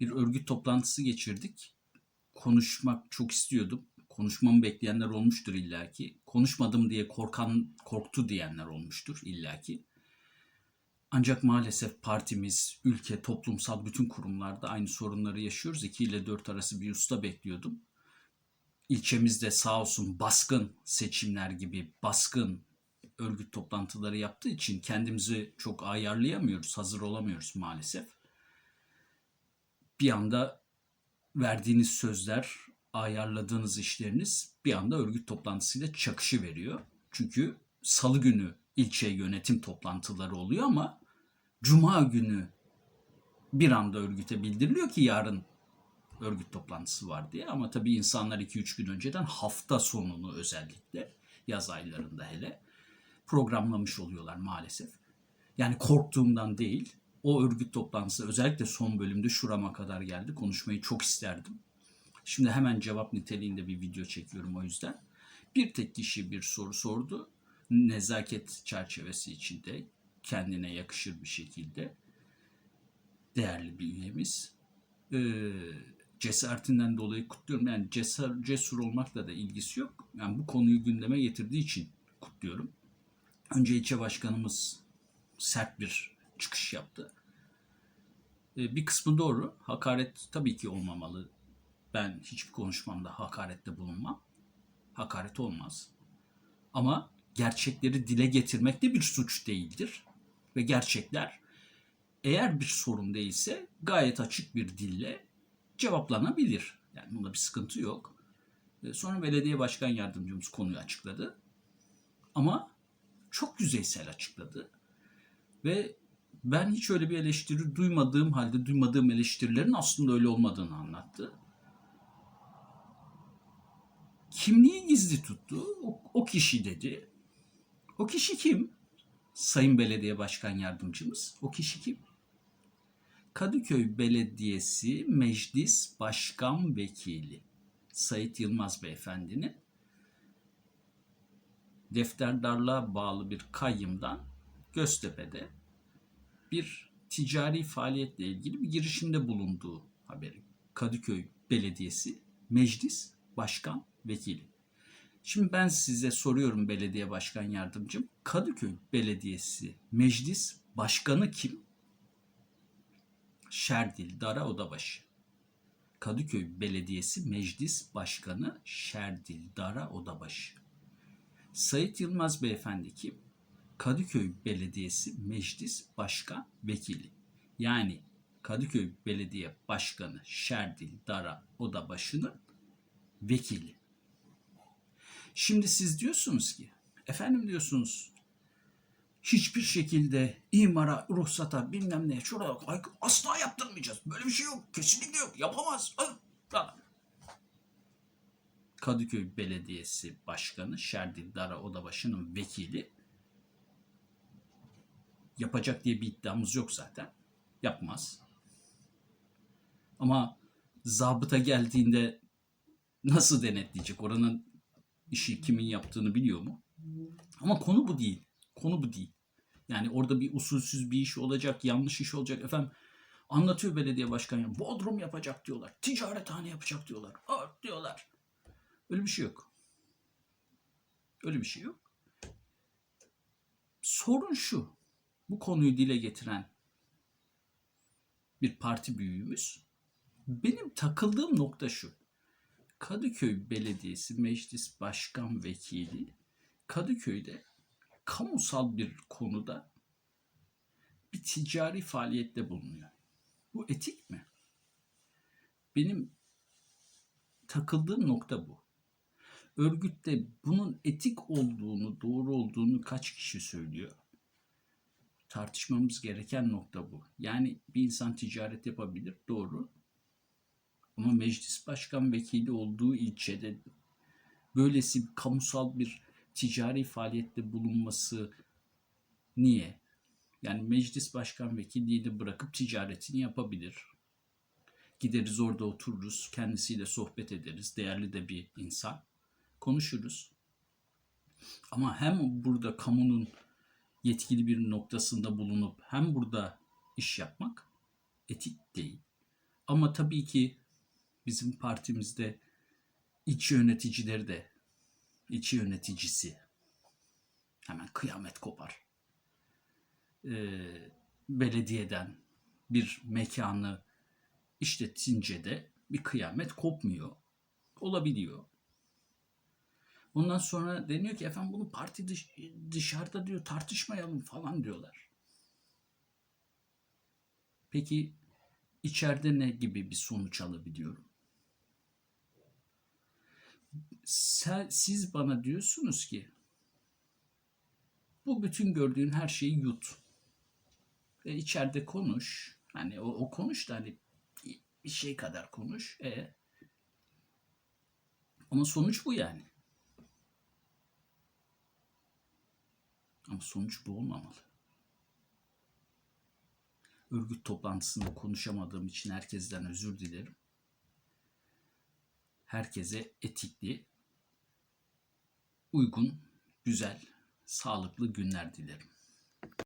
bir örgüt toplantısı geçirdik. Konuşmak çok istiyordum. Konuşmamı bekleyenler olmuştur illaki. Konuşmadım diye korkan, korktu diyenler olmuştur illaki. Ancak maalesef partimiz, ülke, toplumsal bütün kurumlarda aynı sorunları yaşıyoruz. 2 ile 4 arası bir usta bekliyordum. İlçemizde sağ olsun baskın seçimler gibi baskın örgüt toplantıları yaptığı için kendimizi çok ayarlayamıyoruz, hazır olamıyoruz maalesef. Bir anda verdiğiniz sözler, ayarladığınız işleriniz bir anda örgüt toplantısıyla çakışı veriyor. Çünkü salı günü ilçe yönetim toplantıları oluyor ama cuma günü bir anda örgüte bildiriliyor ki yarın örgüt toplantısı var diye. Ama tabii insanlar 2-3 gün önceden hafta sonunu özellikle yaz aylarında hele programlamış oluyorlar maalesef. Yani korktuğumdan değil, o örgüt toplantısı özellikle son bölümde şurama kadar geldi. Konuşmayı çok isterdim. Şimdi hemen cevap niteliğinde bir video çekiyorum o yüzden. Bir tek kişi bir soru sordu. Nezaket çerçevesi içinde kendine yakışır bir şekilde değerli bir üyemiz. Ee, cesaretinden dolayı kutluyorum. Yani cesur, cesur olmakla da ilgisi yok. Yani bu konuyu gündeme getirdiği için kutluyorum. Önce ilçe başkanımız sert bir çıkış yaptı. Ee, bir kısmı doğru. Hakaret tabii ki olmamalı. Ben hiçbir konuşmamda hakarette bulunmam. Hakaret olmaz. Ama gerçekleri dile getirmek de bir suç değildir. Ve gerçekler eğer bir sorun değilse gayet açık bir dille cevaplanabilir. Yani bunda bir sıkıntı yok. Ee, Sonra belediye başkan yardımcımız konuyu açıkladı. Ama çok yüzeysel açıkladı. Ve ben hiç öyle bir eleştiri duymadığım halde duymadığım eleştirilerin aslında öyle olmadığını anlattı. Kimliği gizli tuttu. O, o kişi dedi. O kişi kim? Sayın Belediye Başkan Yardımcımız. O kişi kim? Kadıköy Belediyesi Meclis Başkan Vekili Sayit Yılmaz Beyefendinin defterdarlığa bağlı bir kayyımdan Göztepe'de bir ticari faaliyetle ilgili bir girişimde bulunduğu haberi. Kadıköy Belediyesi Meclis Başkan Vekili. Şimdi ben size soruyorum belediye başkan yardımcım. Kadıköy Belediyesi Meclis Başkanı kim? Şerdil Dara Odabaşı. Kadıköy Belediyesi Meclis Başkanı Şerdil Dara Odabaşı. Sayit Yılmaz Beyefendi kim? Kadıköy Belediyesi Meclis Başkan Vekili. Yani Kadıköy Belediye Başkanı Şerdil Dara Odabaşı'nın vekili. Şimdi siz diyorsunuz ki, efendim diyorsunuz, hiçbir şekilde imara, ruhsata, bilmem ne, şuraya ay- asla yaptırmayacağız. Böyle bir şey yok, kesinlikle yok, yapamaz. Kadıköy Belediyesi Başkanı Şerdil Dara Odabaşı'nın vekili yapacak diye bir iddiamız yok zaten. Yapmaz. Ama zabıta geldiğinde nasıl denetleyecek? Oranın işi kimin yaptığını biliyor mu? Ama konu bu değil. Konu bu değil. Yani orada bir usulsüz bir iş olacak, yanlış iş olacak. Efendim anlatıyor belediye başkanı. Bodrum yapacak diyorlar. Ticarethane yapacak diyorlar. Aa, diyorlar. Öyle bir şey yok. Öyle bir şey yok. Sorun şu. Bu konuyu dile getiren bir parti büyüğümüz. Benim takıldığım nokta şu. Kadıköy Belediyesi Meclis Başkan Vekili Kadıköy'de kamusal bir konuda bir ticari faaliyette bulunuyor. Bu etik mi? Benim takıldığım nokta bu. Örgütte bunun etik olduğunu, doğru olduğunu kaç kişi söylüyor? Tartışmamız gereken nokta bu. Yani bir insan ticaret yapabilir, doğru. Ama meclis başkan vekili olduğu ilçede böylesi bir kamusal bir ticari faaliyette bulunması niye? Yani meclis başkan vekilliğini bırakıp ticaretini yapabilir. Gideriz orada otururuz, kendisiyle sohbet ederiz. Değerli de bir insan. Konuşuruz. Ama hem burada kamunun yetkili bir noktasında bulunup hem burada iş yapmak etik değil. Ama tabii ki bizim partimizde içi yöneticileri de içi yöneticisi hemen kıyamet kopar. Ee, belediyeden bir mekanı işletince de bir kıyamet kopmuyor. Olabiliyor. Ondan sonra deniyor ki efendim bunu parti dış- dışarıda diyor tartışmayalım falan diyorlar. Peki içeride ne gibi bir sonuç alabiliyorum? Sen, siz bana diyorsunuz ki bu bütün gördüğün her şeyi yut. Ve içeride konuş. Hani o, o konuş da hani bir şey kadar konuş. E, ama sonuç bu yani. Ama sonuç bu olmamalı. Örgüt toplantısında konuşamadığım için herkesten özür dilerim. Herkese etikli, uygun, güzel, sağlıklı günler dilerim.